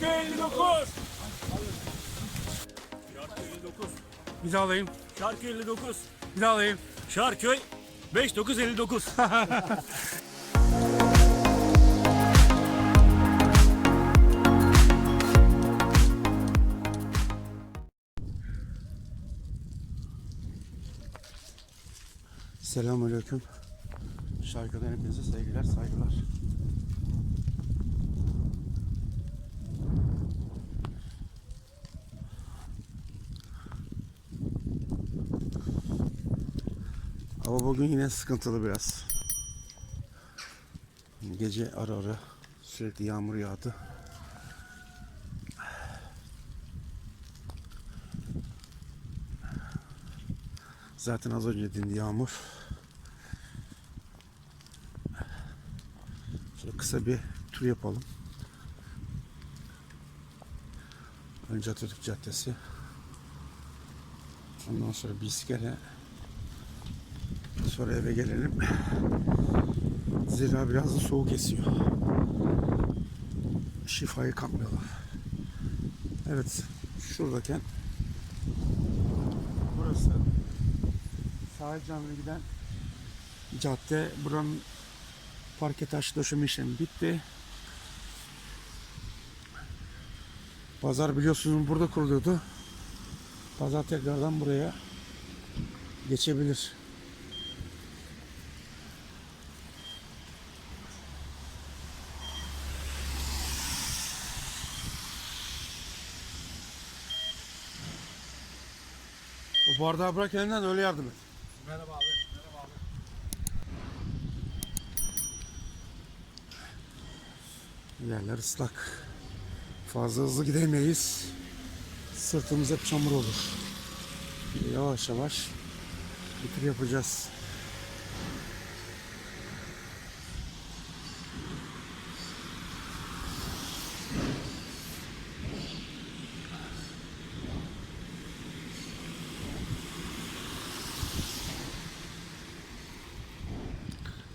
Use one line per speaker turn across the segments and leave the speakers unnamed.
Şarköy 59. Şarköy 59.
Bir daha alayım.
Şarköy 59.
Bir daha alayım.
Şarköy 5959.
Selamünaleyküm. Şarkıdan hepinize sevgiler, saygılar. Ama bugün yine sıkıntılı biraz. Gece ara ara sürekli yağmur yağdı. Zaten az önce dindi yağmur. Şöyle kısa bir tur yapalım. Önce Atatürk Caddesi. Ondan sonra bisiklete. Sonra eve gelelim. Zira biraz da soğuk esiyor. Şifayı kapmıyorlar. Evet. Şuradayken burası sahil camine giden cadde. Buranın parke taş döşeme işlemi bitti. Pazar biliyorsunuz burada kuruluyordu. Pazar tekrardan buraya geçebilir. Bardağı bırak elinden öyle yardım et.
Merhaba abi. Merhaba abi.
Yerler ıslak. Fazla hızlı gidemeyiz. Sırtımız hep çamur olur. Yavaş yavaş bir tur yapacağız.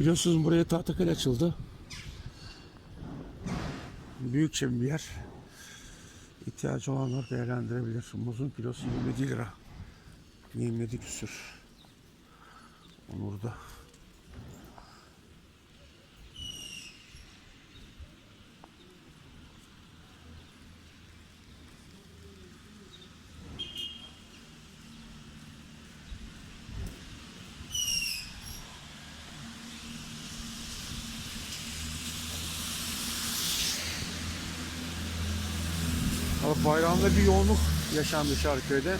Biliyorsunuz buraya Tahtakale açıldı. Büyükçe bir yer. İhtiyacı olanlar değerlendirebilir. Muzun kilosu 27 lira. 27 küsür. Onur'da. Bayramda bir yoğunluk yaşandı Şarköy'de.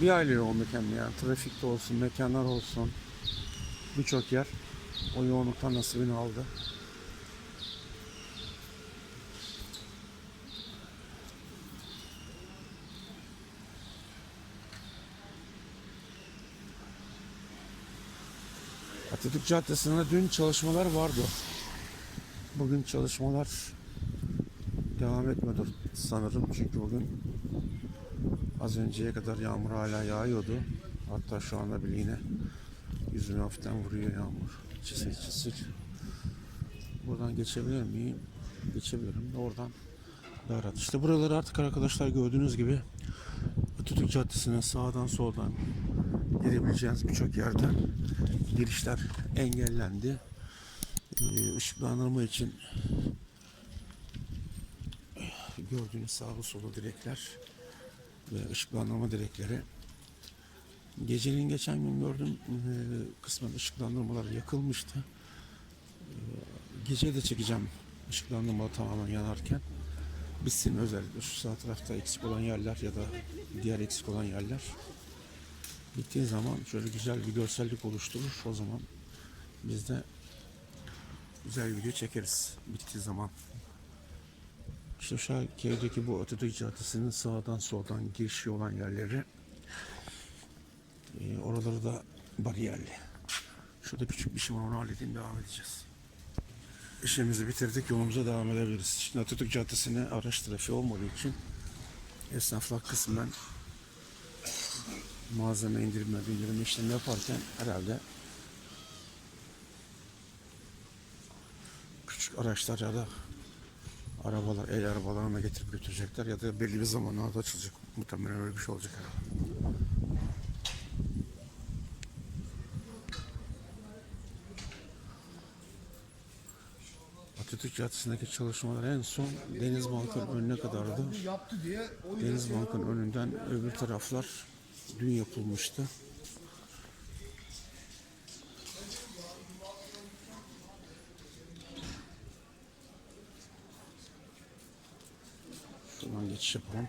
Bir aile yoğunluk hem de yani. Trafikte olsun, mekanlar olsun. Birçok yer o yoğunluktan nasibini aldı. Atatürk Caddesi'nde dün çalışmalar vardı. Bugün çalışmalar devam etmedi sanırım çünkü bugün az önceye kadar yağmur hala yağıyordu. Hatta şu anda bile yine yüzüme hafiften vuruyor yağmur. Çisir çisir. Buradan geçebilir miyim? Geçebilirim oradan rahat. İşte buraları artık arkadaşlar gördüğünüz gibi Atatürk Caddesi'ne sağdan soldan girebileceğiniz birçok yerden girişler engellendi. Ee, ışıklandırma için gördüğünüz sağlı solu direkler ve ışıklandırma direkleri. Gecenin geçen gün gördüm e, kısmen ışıklandırmalar yakılmıştı. E, Gece de çekeceğim ışıklandırma tamamen yanarken. Bitsin özellikle şu sağ tarafta eksik olan yerler ya da diğer eksik olan yerler. Bittiği zaman şöyle güzel bir görsellik oluşturur. O zaman biz de güzel bir video çekeriz bittiği zaman. İşte şu köydeki bu Atatürk Caddesi'nin sağdan soldan girişi olan yerleri e, oraları da bariyerli. Şurada küçük bir şey var onu halledeyim devam edeceğiz. İşimizi bitirdik yolumuza devam edebiliriz. Şimdi Atatürk Caddesi'ne araç trafiği olmadığı için esnaflar kısmen malzeme indirme, bildirme işlemi yaparken herhalde küçük araçlar ya da arabalar, el arabalarına getirip götürecekler ya da belli bir zamanlarda açılacak. Muhtemelen öyle bir şey olacak herhalde. Atatürk Caddesi'ndeki çalışmalar en son Deniz Bank'ın önüne kadardı. Deniz Bank'ın önünden öbür taraflar dün yapılmıştı. Şuradan geçiş yapalım.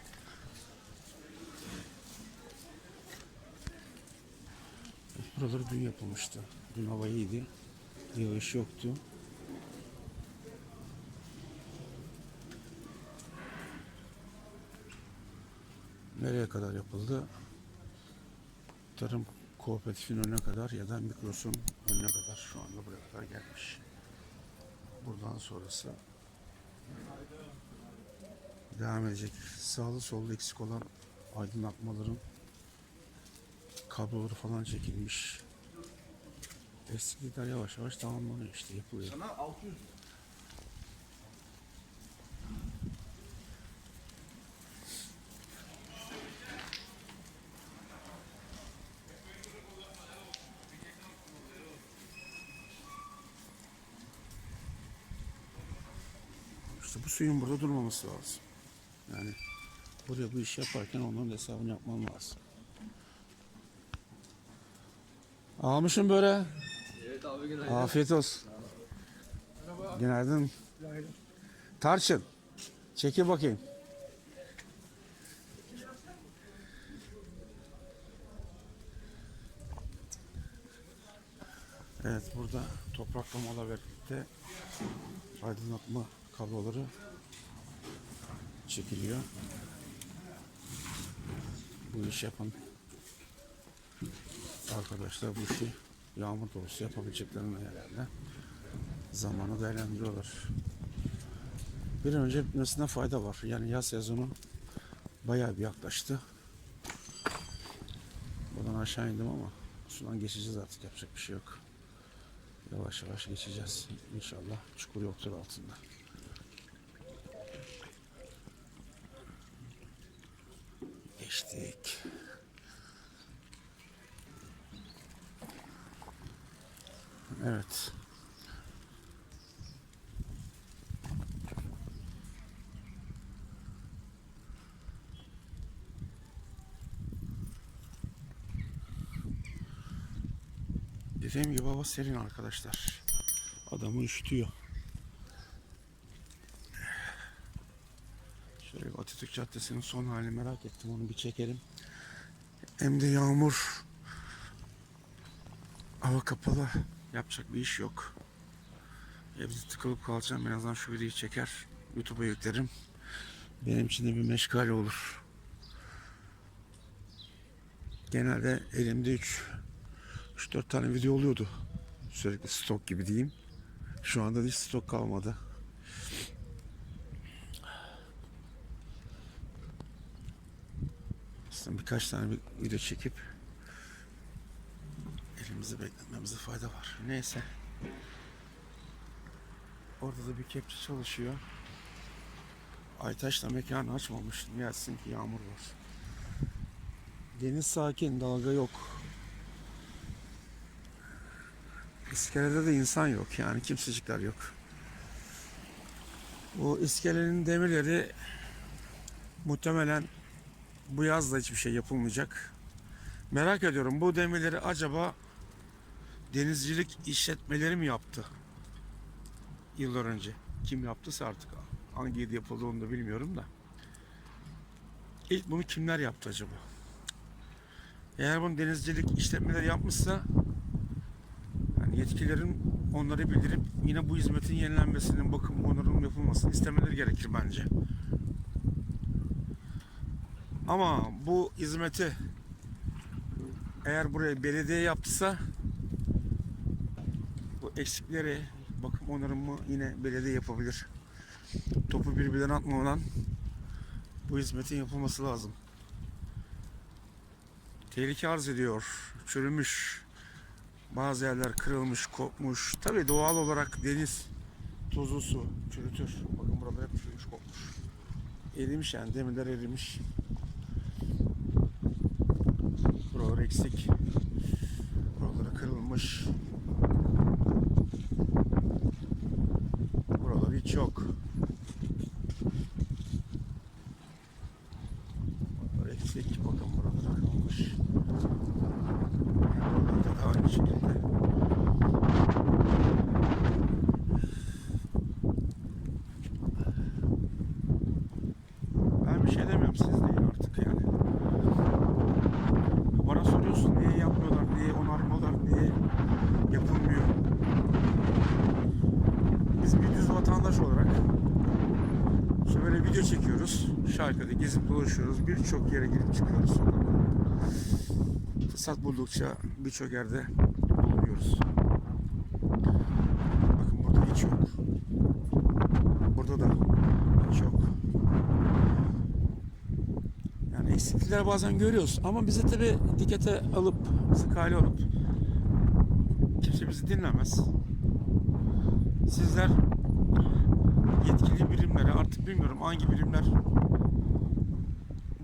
Buraları dün yapılmıştı. Dün hava iyiydi. Yağış yoktu. Nereye kadar yapıldı? Tarım Kooperatifin önüne kadar ya da Mikros'un önüne kadar şu anda buraya kadar gelmiş. Buradan sonrası devam edecek. Sağlı sollu eksik olan aydınlatmaların kabloları falan çekilmiş. Eksiklikler yavaş yavaş tamamlanıyor işte yapılıyor.
Sana 600
İşte bu suyun burada durmaması lazım. Yani buraya bu işi yaparken onların hesabını yapman lazım. Almışım böyle.
Evet abi günaydın.
Afiyet olsun. Günaydın. Tarçın. Çekil bakayım. Evet burada topraklamalarla birlikte aydınlatma kabloları çekiliyor. Bu iş yapan arkadaşlar bu işi yağmur dolusu yapabileceklerini herhalde zamanı değerlendiriyorlar. Bir an önce bitmesine fayda var. Yani yaz sezonu bayağı bir yaklaştı. Buradan aşağı indim ama sudan geçeceğiz artık yapacak bir şey yok. Yavaş yavaş geçeceğiz. İnşallah çukur yoktur altında. Geçtik. Evet. Dediğim gibi hava serin arkadaşlar. Adamı üşütüyor. Atatürk Caddesi'nin son halini merak ettim. Onu bir çekelim. Hem de yağmur. Hava kapalı. Yapacak bir iş yok. Evde tıkılıp kalacağım. Azından şu videoyu çeker. YouTube'a yüklerim. Benim için de bir meşgale olur. Genelde elimde 3 3-4 tane video oluyordu. Sürekli stok gibi diyeyim. Şu anda hiç stok kalmadı. Aslında birkaç tane bir video çekip elimizi bekletmemize fayda var. Neyse. Orada da bir kepçe çalışıyor. Aytaş da mekanı açmamış. Gelsin ki yağmur var. Deniz sakin, dalga yok. İskelede de insan yok yani kimsecikler yok. Bu iskelenin demirleri muhtemelen bu yaz da hiçbir şey yapılmayacak. Merak ediyorum bu demirleri acaba denizcilik işletmeleri mi yaptı? Yıllar önce. Kim yaptıysa artık hangi yıl yapıldı onu da bilmiyorum da. İlk bunu kimler yaptı acaba? Eğer bunu denizcilik işletmeleri yapmışsa yani yetkililerin onları bildirip yine bu hizmetin yenilenmesinin, bakım onarım yapılmasını istemeleri gerekir bence. Ama bu hizmeti eğer buraya belediye yaptıysa bu eksikleri bakım onarımı yine belediye yapabilir. Topu birbirine atmadan bu hizmetin yapılması lazım. Tehlike arz ediyor. Çürümüş. Bazı yerler kırılmış, kopmuş. Tabii doğal olarak deniz tuzlu su çürütür. Bakın burada hep çürümüş, erimiş yani demirler erimiş. Buralar eksik. Buraları kırılmış. Buralar hiç yok. Buralar eksik. Bakın buralar kırılmış. Buralar da aynı şekilde. Ben bir şey demiyorum siz deyin artık yani. Bana soruyorsun niye yapmıyorlar, niye onarmıyorlar, niye yapılmıyor. Biz bir düz vatandaş olarak işte böyle video çekiyoruz. Şarkıda gezip dolaşıyoruz. Birçok yere girip çıkıyoruz sokaklara. Fırsat buldukça birçok yerde bulunuyoruz. Bakın burada hiç yok. Burada da hiç yok. Yani eksiklikler bazen görüyoruz ama bizi tabi dikkate alıp, bizi kale alıp kimse bizi dinlemez. Sizler yetkili birimlere artık bilmiyorum hangi birimler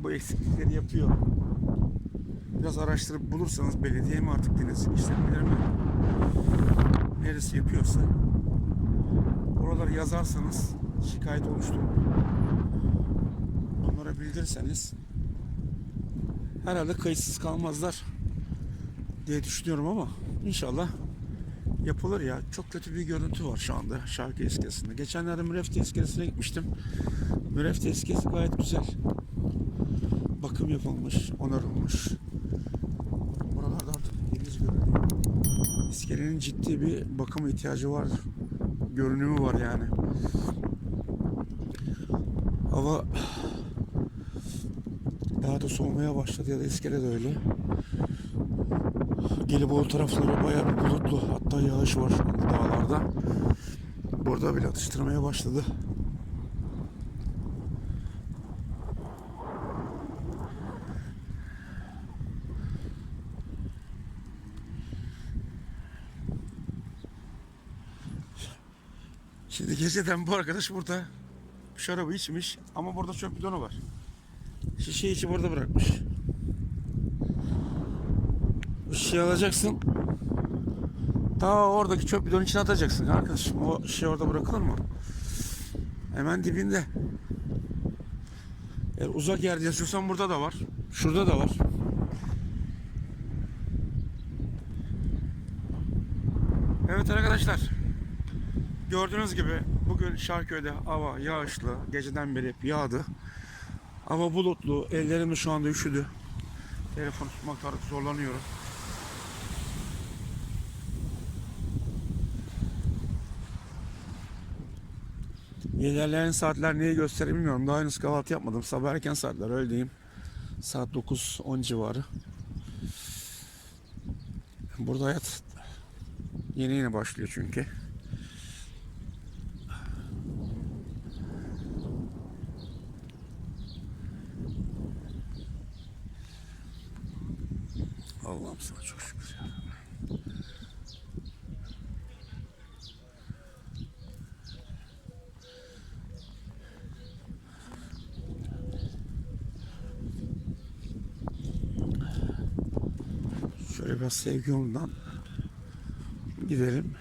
bu eksiklikleri yapıyor. Biraz araştırıp bulursanız belediye mi artık denizin işletmeleri mi neresi yapıyorsa oraları yazarsanız şikayet oluşturup onlara bildirirseniz herhalde kayıtsız kalmazlar diye düşünüyorum ama inşallah yapılır ya. Çok kötü bir görüntü var şu anda şarkı iskelesinde. Geçenlerde Mürefte iskelesine gitmiştim. Mürefte iskelesi gayet güzel. Bakım yapılmış, onarılmış. Buralarda artık deniz görünüyor. İskelenin ciddi bir bakım ihtiyacı var. Görünümü var yani. Hava daha da soğumaya başladı ya da iskele de öyle. Gelibolu tarafları bayağı bir bulutlu. Hatta yağış var dağlarda. Burada bile atıştırmaya başladı. Şimdi geceden bu arkadaş burada şarabı içmiş ama burada çöp bidonu var. Şişeyi içi burada bırakmış. Şişeyi alacaksın. Ta oradaki çöp bidonun içine atacaksın arkadaşım. O şişe orada bırakılır mı? Hemen dibinde. Eğer uzak yerde yaşıyorsan burada da var. Şurada da var. Evet arkadaşlar. Gördüğünüz gibi bugün Şarköy'de hava yağışlı. Geceden beri hep yağdı. Hava bulutlu. Ellerim şu anda üşüdü. Telefon tutmakta zorlanıyorum. İlerleyen saatler neyi gösterir bilmiyorum. Daha henüz kahvaltı yapmadım. Sabah erken saatler öyle diyeyim. Saat 9-10 civarı. Burada hayat yeni yeni başlıyor çünkü. Allah'ım sana çok şükür ya. Şöyle biraz sevgi yolundan gidelim.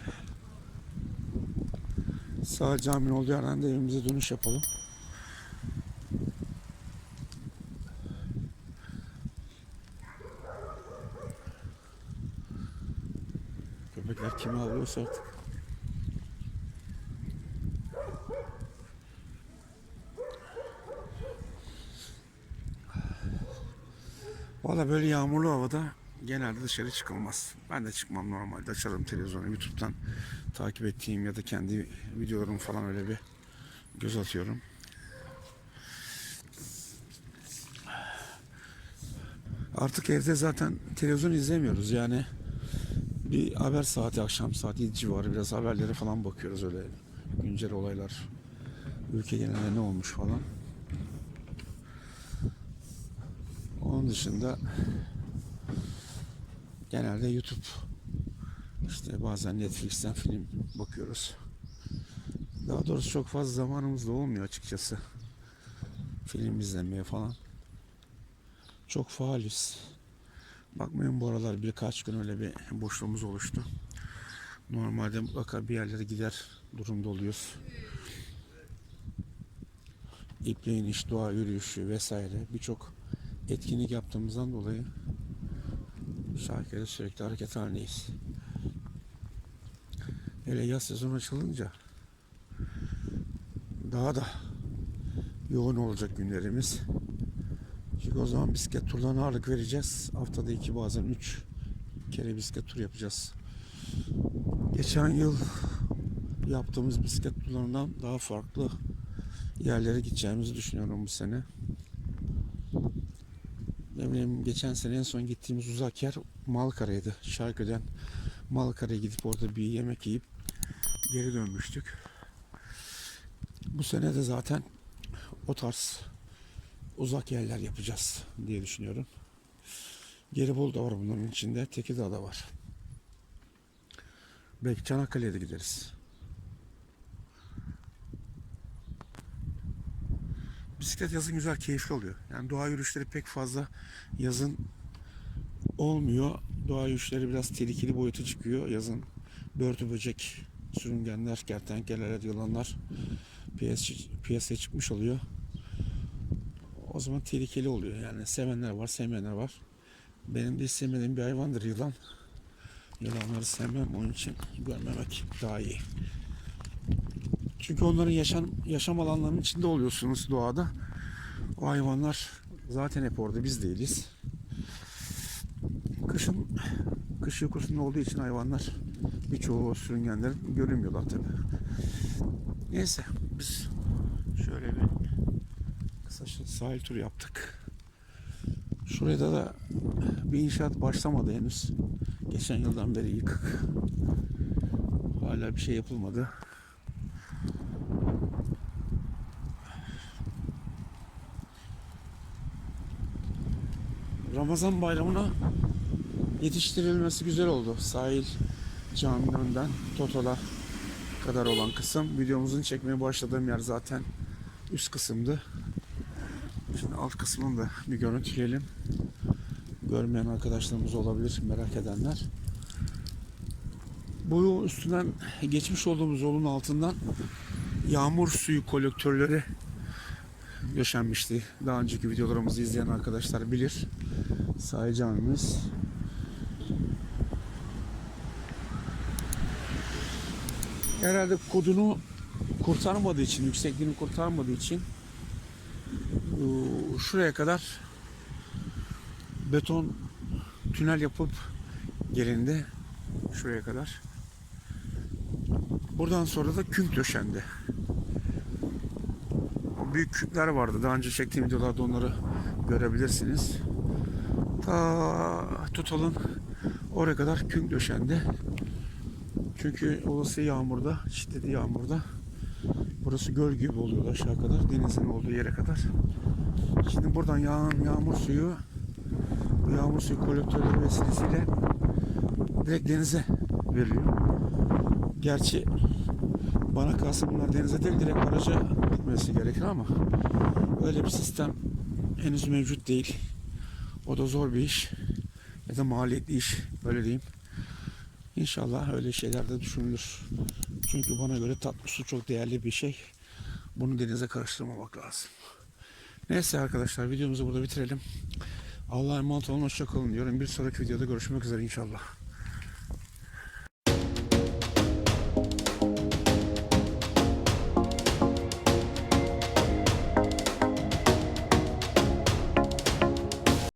Sağ caminin olduğu yerden de evimize dönüş yapalım. Köpekler kimi alıyorsa artık. Valla böyle yağmurlu havada genelde dışarı çıkılmaz. Ben de çıkmam normalde. Açarım televizyonu YouTube'dan takip ettiğim ya da kendi videolarımı falan öyle bir göz atıyorum. Artık evde zaten televizyon izlemiyoruz yani. Bir haber saati akşam saat 7 civarı biraz haberlere falan bakıyoruz öyle güncel olaylar. Ülke genelinde ne olmuş falan. Onun dışında genelde YouTube işte bazen Netflix'ten film bakıyoruz. Daha doğrusu çok fazla zamanımız da olmuyor açıkçası. Film izlemeye falan. Çok faaliz. Bakmayın bu aralar birkaç gün öyle bir boşluğumuz oluştu. Normalde mutlaka bir yerlere gider durumda oluyoruz. İpleyin iş, doğa yürüyüşü vesaire birçok etkinlik yaptığımızdan dolayı Şarkıda sürekli hareket halindeyiz. Hele yaz sezonu açılınca daha da yoğun olacak günlerimiz. Çünkü o zaman bisiklet turlarına ağırlık vereceğiz. Haftada iki bazen üç kere bisiklet tur yapacağız. Geçen yıl yaptığımız bisiklet turlarından daha farklı yerlere gideceğimizi düşünüyorum bu sene. Ne bileyim geçen sene en son gittiğimiz uzak yer Malkara'ydı. Şarkı'dan Malkara'ya gidip orada bir yemek yiyip geri dönmüştük. Bu sene de zaten o tarz uzak yerler yapacağız diye düşünüyorum. Gelibolu da var bunların içinde. Tekirdağ da var. Belki Çanakkale'ye de gideriz. Bisiklet yazın güzel, keyifli oluyor. Yani doğa yürüyüşleri pek fazla yazın olmuyor. Doğa yürüyüşleri biraz tehlikeli boyuta çıkıyor. Yazın börtü böcek, sürüngenler, kertenkeleler, yılanlar piyasaya, çıkmış oluyor. O zaman tehlikeli oluyor. Yani sevenler var, sevmeyenler var. Benim de hiç sevmediğim bir hayvandır yılan. Yılanları sevmem. Onun için görmemek daha iyi. Çünkü onların yaşam, yaşam alanlarının içinde oluyorsunuz doğada. O hayvanlar zaten hep orada biz değiliz. Kışın kış uykusunda olduğu için hayvanlar birçoğu sürüngenler görünmüyorlar tabi. Neyse biz şöyle bir kısa sahil turu yaptık. Şurada da bir inşaat başlamadı henüz. Geçen yıldan beri yıkık. Hala bir şey yapılmadı. Ramazan bayramına yetiştirilmesi güzel oldu. Sahil caminin önünden Totola kadar olan kısım. Videomuzun çekmeye başladığım yer zaten üst kısımdı. Şimdi alt kısmını da bir görüntüleyelim. Görmeyen arkadaşlarımız olabilir, merak edenler. Bu üstünden geçmiş olduğumuz yolun altından yağmur suyu kolektörleri döşenmişti. Daha önceki videolarımızı izleyen arkadaşlar bilir. Sahil camimiz. Herhalde kodunu kurtarmadığı için, yüksekliğini kurtarmadığı için şuraya kadar beton tünel yapıp gelindi. Şuraya kadar. Buradan sonra da künk döşendi. Büyük künkler vardı. Daha önce çektiğim videolarda onları görebilirsiniz. Ta tutalım oraya kadar künk döşendi. Çünkü olası yağmurda, şiddetli yağmurda burası göl gibi oluyor aşağı kadar. Denizin olduğu yere kadar. Şimdi buradan yağan yağmur suyu yağmur suyu kolektörleri vesilesiyle direkt denize veriliyor. Gerçi bana kalsa bunlar denize değil direkt baraja gitmesi gerekir ama öyle bir sistem henüz mevcut değil. O da zor bir iş ya da maliyetli iş öyle diyeyim. İnşallah öyle şeyler de düşünülür. Çünkü bana göre tatlı su çok değerli bir şey. Bunu denize karıştırmamak lazım. Neyse arkadaşlar videomuzu burada bitirelim. Allah'a emanet olun. Hoşçakalın diyorum. Bir sonraki videoda görüşmek üzere inşallah.